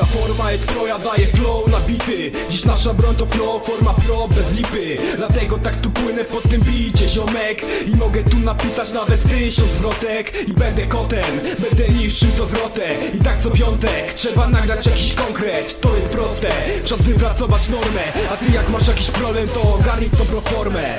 Ta forma jest pro, daje daję flow nabity Dziś nasza broń to flow, forma pro, bez lipy. Dlatego tak tu płynę pod tym bicie, ziomek. I mogę tu napisać nawet tysiąc zwrotek. I będę kotem, będę niższym co zwrotę. I tak co piątek, trzeba nagrać jakiś konkret. To jest proste, czas wypracować normę. A ty jak masz jakiś problem, to ogarnij dobrą formę.